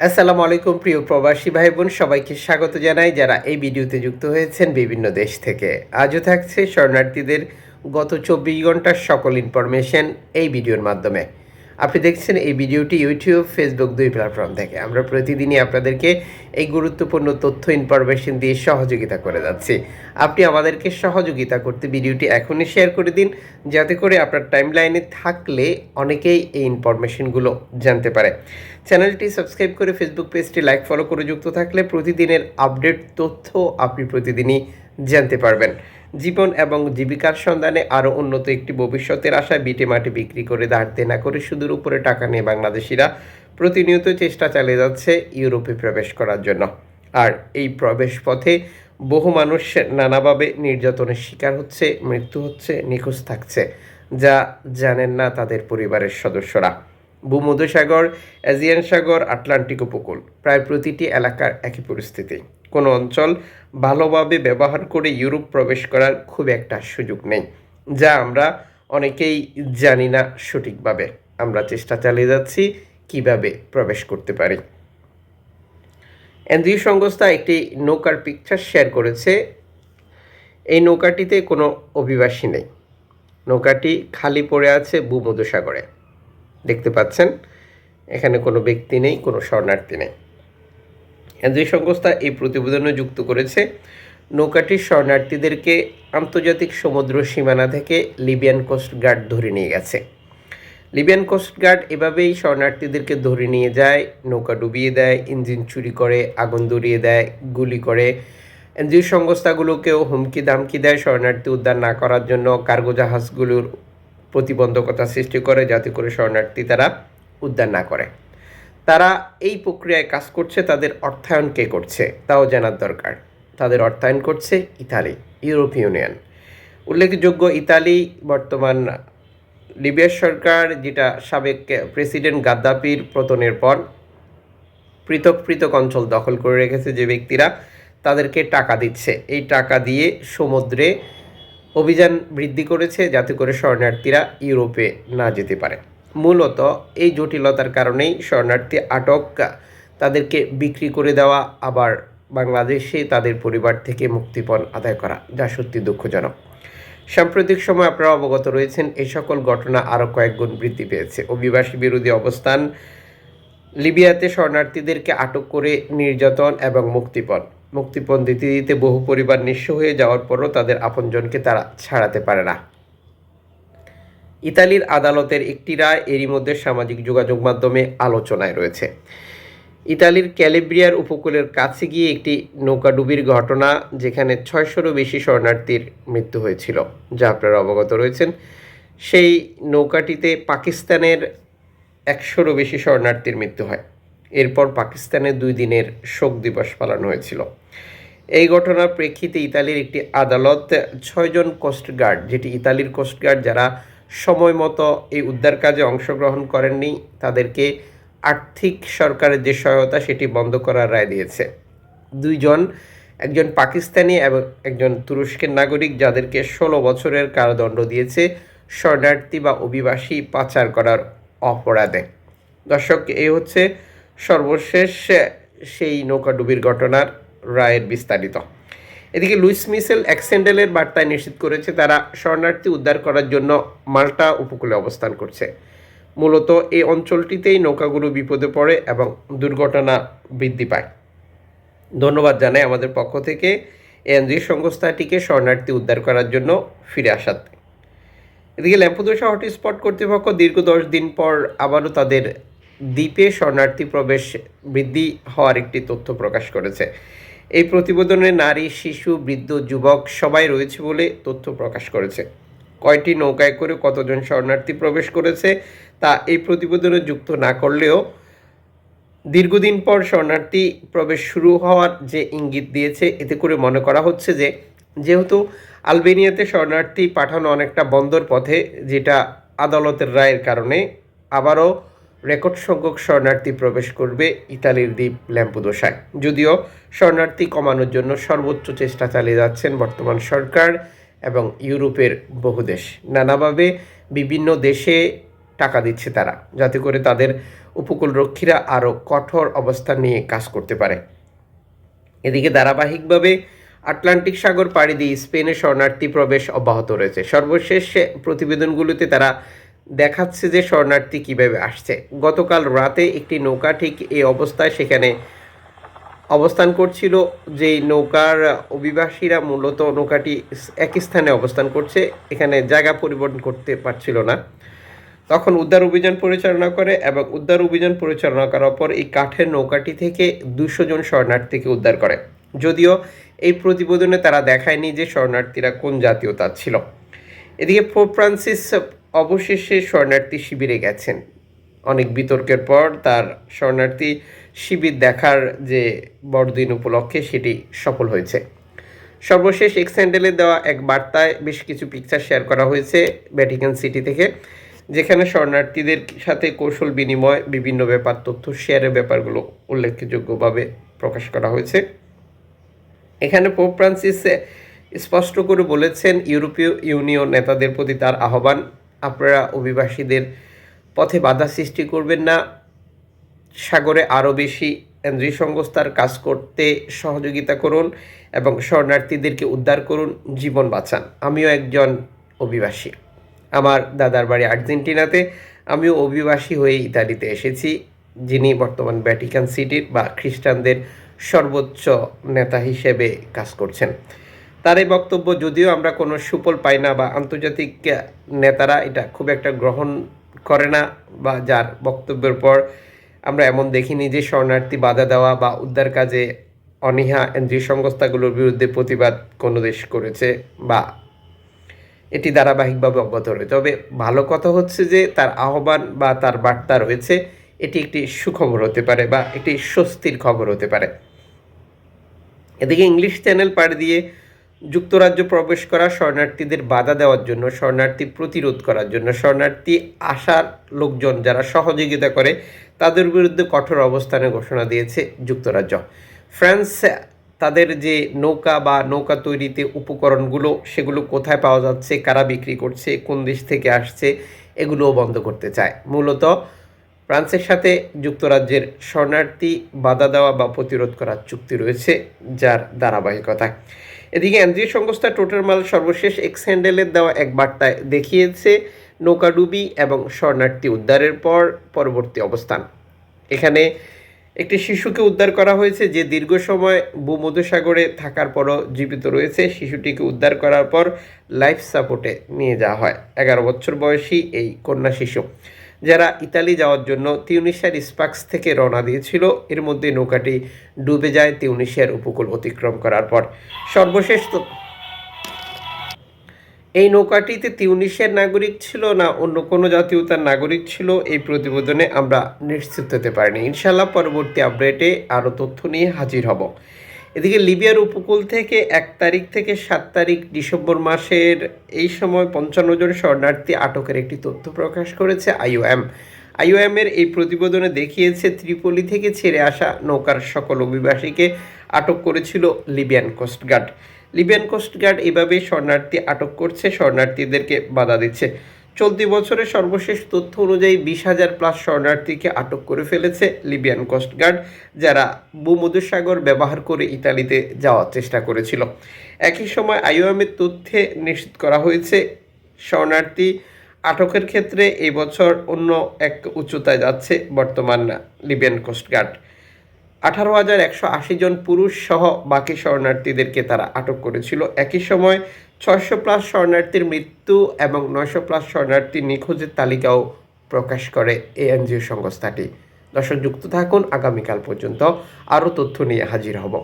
আসসালামু আলাইকুম, প্রিয় প্রবাসী ভাই বোন সবাইকে স্বাগত জানাই যারা এই ভিডিওতে যুক্ত হয়েছেন বিভিন্ন দেশ থেকে। আজও থাকছে শরণার্থীদের গত চব্বিশ ঘণ্টার সকল ইনফরমেশন এই ভিডিওর মাধ্যমে। আপনি দেখছেন এই ভিডিওটি ইউটিউব ফেসবুক দুই প্ল্যাটফর্ম থেকে। আমরা প্রতিদিনই আপনাদেরকে এই গুরুত্বপূর্ণ তথ্য ইনফরমেশন দিয়ে সহযোগিতা করে যাচ্ছি। আপনি আমাদেরকে সহযোগিতা করতে ভিডিওটি এখনই শেয়ার করে দিন, যাতে করে আপনার টাইম লাইনে থাকলে অনেকেই এই ইনফরমেশনগুলো জানতে পারে। চ্যানেলটি সাবস্ক্রাইব করে ফেসবুক পেজটি লাইক ফলো করে যুক্ত থাকলে প্রতিদিনের আপডেট তথ্য আপনি প্রতিদিনই জানতে পারবেন। জীবন এবং জীবিকার সন্ধানে আরও উন্নত একটি ভবিষ্যতের আশায় বিটে মাটি বিক্রি করে ধার দেনা করে সুদূর উপরে টাকা নিয়ে বাংলাদেশিরা প্রতিনিয়ত চেষ্টা চালিয়ে যাচ্ছে ইউরোপে প্রবেশ করার জন্য। আর এই প্রবেশ পথে বহু মানুষ নানাভাবে নির্যাতনের শিকার হচ্ছে, মৃত্যু হচ্ছে, নিখোঁজ থাকছে, যা জানেন না তাদের পরিবারের সদস্যরা। ভূমধ্যসাগর, এজিয়ান সাগর, আটলান্টিক উপকূল, প্রায় প্রতিটি এলাকার একই পরিস্থিতি। কোনো অঞ্চল ভালোভাবে ব্যবহার করে ইউরোপ প্রবেশ করার খুব একটা সুযোগ নেই, যা আমরা অনেকেই জানি না সঠিকভাবে। আমরা চেষ্টা চালিয়ে যাচ্ছি কীভাবে প্রবেশ করতে পারি। এনজিও সংস্থা একটি নৌকার পিকচার শেয়ার করেছে। এই নৌকাটিতে কোনো অভিবাসী নেই। নৌকাটি খালি পড়ে আছে ভূমধ্যসাগরে। দেখতে পাচ্ছেন? এখানে কোনো ব্যক্তি নেই, কোনো শরণার্থী নেই। এনজিও সংস্থা এই প্রতিবেদনে যুক্ত করেছে, নৌকাটির শরণার্থীদেরকে আন্তর্জাতিক সমুদ্র সীমানা থেকে লিবিয়ান কোস্টগার্ড ধরে নিয়ে গেছে। লিবিয়ান কোস্টগার্ড এভাবেই শরণার্থীদেরকে ধরে নিয়ে যায়, নৌকা ডুবিয়ে দেয়, ইঞ্জিন চুরি করে, আগুন ধরিয়ে দেয়, গুলি করে। এনজিও সংস্থাগুলোকেও হুমকি দামকি দেয়, শরণার্থী উদ্ধার না করার জন্য কার্গো জাহাজগুলোর প্রতিবন্ধকতা সৃষ্টি করে, যাতে করে শরণার্থী তারা উদ্ধার না করে। তারা এই প্রক্রিয়ায় কাজ করছে, তাদের অর্থায়ন কে করছে, তাও জানার দরকার। তাদের অর্থায়ন করছে ইতালি, ইউরোপীয় ইউনিয়ন। উল্লেখযোগ্য, ইতালি, বর্তমান লিবিয়ার সরকার, যেটা সাবেক প্রেসিডেন্ট গাদ্দাফির পতনের পর পৃথক পৃথক অঞ্চল দখল করে রেখেছে যে ব্যক্তিরা, তাদেরকে টাকা দিচ্ছে। এই টাকা দিয়ে সমুদ্রে অভিযান বৃদ্ধি করেছে, যাতে করে শরণার্থীরা ইউরোপে না যেতে পারে। মূলত এই জটিলতার কারণেই শরণার্থী আটক তাদেরকে বিক্রি করে দেওয়া, আবার বাংলাদেশে তাদের পরিবার থেকে মুক্তিপণ আদায় করা, যা সত্যি দুঃখজনক। সাম্প্রতিক সময় আপনারা অবগত রয়েছেন এই সকল ঘটনা আরও কয়েক গুণ বৃদ্ধি পেয়েছে। অভিবাসী বিরোধী অবস্থান, লিবিয়াতে শরণার্থীদেরকে আটক করে নির্যাতন এবং মুক্তিপণ। মুক্তিপণ দিতে দিতে বহু পরিবার নিঃস্ব হয়ে যাওয়ার পরও তাদের আপনজনকে তারা ছাড়াতে পারে না। ইতালির আদালতের একটি রায় এরই মধ্যে সামাজিক যোগাযোগ মাধ্যমে আলোচনায় রয়েছে। ইতালির ক্যালিব্রিয়ার উপকূলের কাছে গিয়ে একটি নৌকাডুবির ঘটনা, যেখানে ছয়শোরও বেশি শরণার্থীর মৃত্যু হয়েছিল, যা আপনারা অবগত রয়েছেন। সেই নৌকাটিতে পাকিস্তানের একশোরও বেশি শরণার্থীর মৃত্যু হয়। এরপর পাকিস্তানে দুই দিনের শোক দিবস পালন হয়েছিল। এই ঘটনার প্রেক্ষিতে ইতালির একটি আদালত ছয়জন কোস্টগার্ড যেটি ইতালির কোস্টগার্ড যারা সময় মতো এই উদ্ধার কাজে অংশগ্রহণ করেননি। তাদেরকে আর্থিক সরকারের যে সহায়তা, সেটি বন্ধ করার রায় দিয়েছে। দুইজন, একজন পাকিস্তানি এবং একজন তুরস্কের নাগরিক, যাদেরকে ষোলো বছরের কারাদণ্ড দিয়েছে, শরণার্থী বা অভিবাসী পাচার করার অপরাধে। দর্শক এই হচ্ছে সর্বশেষ সেই নৌকাডুবির ঘটনার রায়ের বিস্তারিত। এদিকে লুইস মিসেল অ্যাক্সেন্ডেলের বার্তায় নিশ্চিত করেছে, তারা শরণার্থী উদ্ধার করার জন্য মাল্টা উপকূলে অবস্থান করছে। মূলত এই অঞ্চলটিতেই নৌকাগুলো বিপদে পড়ে এবং দুর্ঘটনা বৃদ্ধি পায়। ধন্যবাদ জানাই আমাদের পক্ষ থেকে এনজিও সংস্থাটিকে শরণার্থী উদ্ধার করার জন্য ফিরে আসাতে এদিকে ল্যাম্পুদোসা হটস্পট কর্তৃপক্ষ দীর্ঘ দশ দিন পর আবারও তাদের দ্বীপে শরণার্থী প্রবেশ বৃদ্ধি হওয়ার একটি তথ্য প্রকাশ করেছে। এই প্রতিবেদনে নারী, শিশু, বৃদ্ধ, যুবক সবাই রয়েছে বলে তথ্য প্রকাশ করেছে। কয়টি নৌকায় করে কতজন শরণার্থী প্রবেশ করেছে তা এই প্রতিবেদনে যুক্ত না করলেও দীর্ঘদিন পর শরণার্থী প্রবেশ শুরু হওয়ার যে ইঙ্গিত দিয়েছে, এতে করে মনে করা হচ্ছে যে, যেহেতু আলবেনিয়াতে শরণার্থী পাঠানো অনেকটা বন্দর পথে, যেটা আদালতের রায়ের কারণে, আবারও রেকর্ড সংখ্যক শরণার্থী প্রবেশ করবে ইতালির দ্বীপ ল্যাম্পুদোসায়। যদিও শরণার্থী কমানোর জন্য সর্বোচ্চ চেষ্টা চালিয়ে যাচ্ছেন বর্তমান সরকার এবং ইউরোপের বহু দেশ। নানাভাবে বিভিন্ন দেশে টাকা দিচ্ছে তারা, যাতে করে তাদের উপকূলরক্ষীরা আরও কঠোর অবস্থান নিয়ে কাজ করতে পারে। এদিকে ধারাবাহিকভাবে আটলান্টিক সাগর পাড়ি দিয়ে স্পেনে শরণার্থী প্রবেশ অব্যাহত রয়েছে। সর্বশেষ প্রতিবেদনগুলোতে তারা দেখাচ্ছে যে শরণার্থী কীভাবে আসছে। গতকাল রাতে একটি নৌকা ঠিক এই অবস্থায় সেখানে অবস্থান করছিল। যেই নৌকার অভিবাসীরা মূলত নৌকাটি একই স্থানে অবস্থান করছে, এখানে জায়গা পরিবর্তন করতে পারছিল না। তখন উদ্ধার অভিযান পরিচালনা করে এবং উদ্ধার অভিযান পরিচালনা করার পর এই কাঠের নৌকাটি থেকে দুশো জন শরণার্থীকে উদ্ধার করে। যদিও এই প্রতিবেদনে তারা দেখায়নি যে শরণার্থীরা কোন জাতীয়তার ছিল। এদিকে পোপ ফ্রান্সিস অবশেষে শরণার্থী শিবিরে গেছেন। অনেক বিতর্কের পর তার শরণার্থী শিবির দেখার যে বড়দিন উপলক্ষে সেটি সফল হয়েছে। সর্বশেষ এক্স হ্যান্ডেলে দেওয়া এক বার্তায় বেশ কিছু পিকচার শেয়ার করা হয়েছে ভ্যাটিকান সিটি থেকে, যেখানে শরণার্থীদের সাথে কৌশল বিনিময়, বিভিন্ন ব্যাপার তথ্য শেয়ারের ব্যাপারগুলো উল্লেখযোগ্যভাবে প্রকাশ করা হয়েছে। এখানে পোপ ফ্রান্সিস স্পষ্ট করে বলেছেন, ইউরোপীয় ইউনিয়ন নেতাদের প্রতি তার আহ্বান আপনারা অভিবাসীদের পথে বাধা সৃষ্টি করবেন না। সাগরে আরও বেশি নৃসংস্থার কাজ করতে সহযোগিতা করুন এবং শরণার্থীদেরকে উদ্ধার করুন, জীবন বাঁচান। আমিও একজন অভিবাসী। আমার দাদার বাড়ি আর্জেন্টিনাতে। আমিও অভিবাসী হয়ে ইতালিতে এসেছি, যিনি বর্তমান ভ্যাটিকান সিটির বা খ্রিস্টানদের সর্বোচ্চ নেতা হিসেবে কাজ করছেন। তার এই বক্তব্য যদিও আমরা কোনো সুফল পাই না বা আন্তর্জাতিক নেতারা এটা খুব একটা গ্রহণ করে না বা যার বক্তব্যের পর আমরা এমন দেখিনি যে শরণার্থী বাধা দেওয়া বা উদ্ধার কাজে অনীহা এনজিও সংস্থাগুলোর বিরুদ্ধে প্রতিবাদ কোনো দেশ করেছে বা এটি ধারাবাহিকভাবে অব্যাহত রয়েছে। তবে ভালো কথা হচ্ছে যে তার আহ্বান বা তার বার্তা রয়েছে, এটি একটি সুখবর হতে পারে বা একটি স্বস্তির খবর হতে পারে। এদিকে ইংলিশ চ্যানেল পাড়ি দিয়ে যুক্তরাজ্য প্রবেশ করা শরণার্থীদের বাধা দেওয়ার জন্য, শরণার্থী প্রতিরোধ করার জন্য, শরণার্থী আসার লোকজন যারা সহযোগিতা করে, তাদের বিরুদ্ধে কঠোর অবস্থানের ঘোষণা দিয়েছে যুক্তরাজ্য। ফ্রান্স, তাদের যে নৌকা বা নৌকা তৈরিতে উপকরণগুলো, সেগুলো কোথায় পাওয়া যাচ্ছে, কারা বিক্রি করছে, কোন দেশ থেকে আসছে, এগুলোও বন্ধ করতে চায়। মূলত ফ্রান্সের সাথে যুক্তরাজ্যের শরণার্থী বাধা দেওয়া বা প্রতিরোধ করার চুক্তি রয়েছে, যার ধারাবাহিকতা। এদিকে এনজিও সংস্থা টোটাল মাল সর্বশেষ এক্স হ্যান্ডেলের দেওয়া এক বার্তায় দেখিয়েছে নৌকাডুবি এবং শরণার্থী উদ্ধারের পর পরবর্তী অবস্থান। এখানে একটি শিশুকে উদ্ধার করা হয়েছে যে দীর্ঘ সময় ভূমধ্যসাগরে থাকার পরও জীবিত রয়েছে। শিশুটিকে উদ্ধার করার পর লাইফ সাপোর্টে নিয়ে যাওয়া হয়। এগারো বছর বয়সী এই কন্যা শিশু। যারা ইতালি যাওয়ার জন্য তিউনিশিয়ার স্পাক্স থেকে রওনা দিয়েছিল, এর মধ্যে নৌকাটি ডুবে যায় তিউনিশিয়ার উপকূল অতিক্রম করার পর। সর্বশেষ তো এই নৌকাটিতে তিউনিশিয়ার নাগরিক ছিল না অন্য কোনো জাতীয়তার নাগরিক ছিল, এই প্রতিবেদনে আমরা নিশ্চিত হতে পারিনি। ইনশাল্লাহ পরবর্তী আপডেটে আরও তথ্য নিয়ে হাজির হব। এদিকে লিবিয়ার উপকূল থেকে এক তারিখ থেকে সাত তারিখ ডিসেম্বর মাসের এই সময় পঞ্চান্ন জন শরণার্থী আটকের একটি তথ্য প্রকাশ করেছে আইওএম। আইওএমের এই প্রতিবেদনে দেখিয়েছে, ত্রিপলি থেকে ছেড়ে আসা নৌকার সকল অভিবাসীকে আটক করেছিল লিবিয়ান কোস্টগার্ড লিবিয়ান কোস্টগার্ড এভাবে শরণার্থী আটক করছে, শরণার্থীদেরকে বাধা দিচ্ছে। চলতি বছরের সর্বশেষ তথ্য অনুযায়ী বিশ হাজার প্লাস শরণার্থীকে আটক করে ফেলেছে লিবিয়ান কোস্টগার্ড যারা ভূমধ্যসাগর ব্যবহার করে ইতালিতে যাওয়ার চেষ্টা করেছিল। একই সময় আইওএমের তথ্যে নিশ্চিত করা হয়েছে, শরণার্থী আটকের ক্ষেত্রে এই বছর অন্য এক উচ্চতায় যাচ্ছে বর্তমান লিবিয়ান কোস্টগার্ড আঠারো হাজার একশো আশি জন পুরুষ সহ বাকি শরণার্থীদেরকে তারা আটক করেছিল। একই সময় ছয়শো প্লাস শরণার্থীর মৃত্যু এবং নয়শো প্লাস শরণার্থী নিখোঁজের তালিকাও প্রকাশ করে এই এনজিও সংস্থাটি। দর্শক, যুক্ত থাকুন। আগামীকাল পর্যন্ত আরও তথ্য নিয়ে হাজির হব।